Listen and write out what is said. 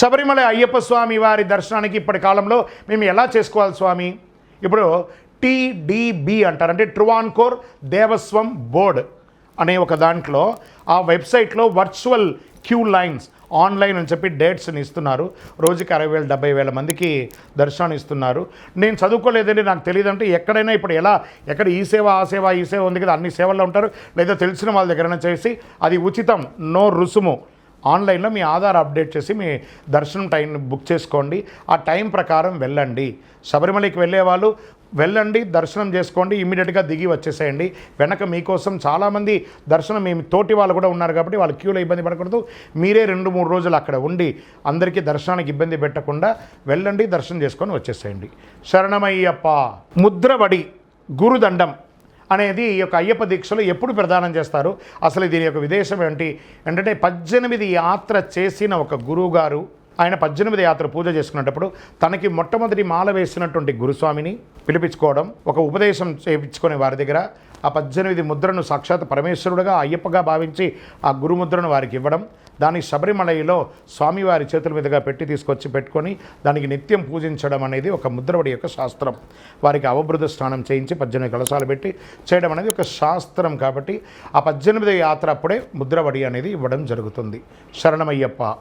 శబరిమల అయ్యప్ప స్వామి వారి దర్శనానికి ఇప్పటి కాలంలో మేము ఎలా చేసుకోవాలి స్వామి? ఇప్పుడు టీడీబీ అంటారు. అంటే ట్రువాన్కోర్ దేవస్వం బోర్డ్ అనే ఒక దాంట్లో ఆ వెబ్సైట్లో వర్చువల్ క్యూ లైన్స్ ఆన్లైన్ అని చెప్పి డేట్స్ని ఇస్తున్నారు. రోజుకి అరవై వేల డెబ్బై వేల మందికి దర్శనాన్ని ఇస్తున్నారు. నేను చదువుకోలేదండి నాకు తెలియదంటే ఎక్కడైనా ఇప్పుడు ఎలా ఎక్కడ ఈ సేవ ఆ సేవ ఈ సేవ ఉంది కదా అన్ని సేవల్లో ఉంటారు. లేదా తెలిసిన వాళ్ళ దగ్గరైనా చేసి అది ఉచితం నో రుసుము ఆన్లైన్లో మీ ఆధార్ అప్డేట్ చేసి మీ దర్శనం టైం బుక్ చేసుకోండి. ఆ టైం ప్రకారం వెళ్ళండి. శబరిమలకి వెళ్ళే వాళ్ళు వెళ్ళండి దర్శనం చేసుకోండి ఇమ్మీడియట్గా దిగి వచ్చేసేయండి. వెనక మీకోసం చాలామంది దర్శనం మేము తోటి వాళ్ళు కూడా ఉన్నారు కాబట్టి వాళ్ళు క్యూలో ఇబ్బంది పడకూడదు. మీరే రెండు మూడు రోజులు అక్కడ ఉండి అందరికీ దర్శనానికి ఇబ్బంది పెట్టకుండా వెళ్ళండి దర్శనం చేసుకొని వచ్చేసేయండి. శరణమయ్యప్ప. ముద్రబడి గురుదండం. అనేది ఈ యొక్క అయ్యప్ప దీక్షలో ఎప్పుడు ప్రదానం చేస్తారు? అసలు దీని యొక్క విదేశం ఏంటి? ఏంటంటే పద్దెనిమిది యాత్ర చేసిన ఒక గురువు గారు ఆయన పద్దెనిమిది యాత్ర పూజ చేసుకున్నప్పుడు తనకి మొట్టమొదటి మాల వేసినటువంటి గురుస్వామిని పిలిపించుకోవడం ఒక ఉపదేశం చేయించుకునే వారి దగ్గర ఆ పద్దెనిమిది ముద్రను సాక్షాత్ పరమేశ్వరుడుగా అయ్యప్పగా భావించి ఆ గురుముద్రను వారికి ఇవ్వడం దాన్ని శబరిమలయలో స్వామివారి చేతుల మీదుగా పెట్టి తీసుకొచ్చి పెట్టుకొని దానికి నిత్యం పూజించడం అనేది ఒక ముద్రవడి యొక్క శాస్త్రం. వారికి అవబృధ స్నానం చేయించి పద్దెనిమిది కలశాలు పెట్టి చేయడం అనేది ఒక శాస్త్రం కాబట్టి ఆ పద్దెనిమిది యాత్ర అప్పుడే ముద్రవడి అనేది ఇవ్వడం జరుగుతుంది. శరణమయ్యప్ప.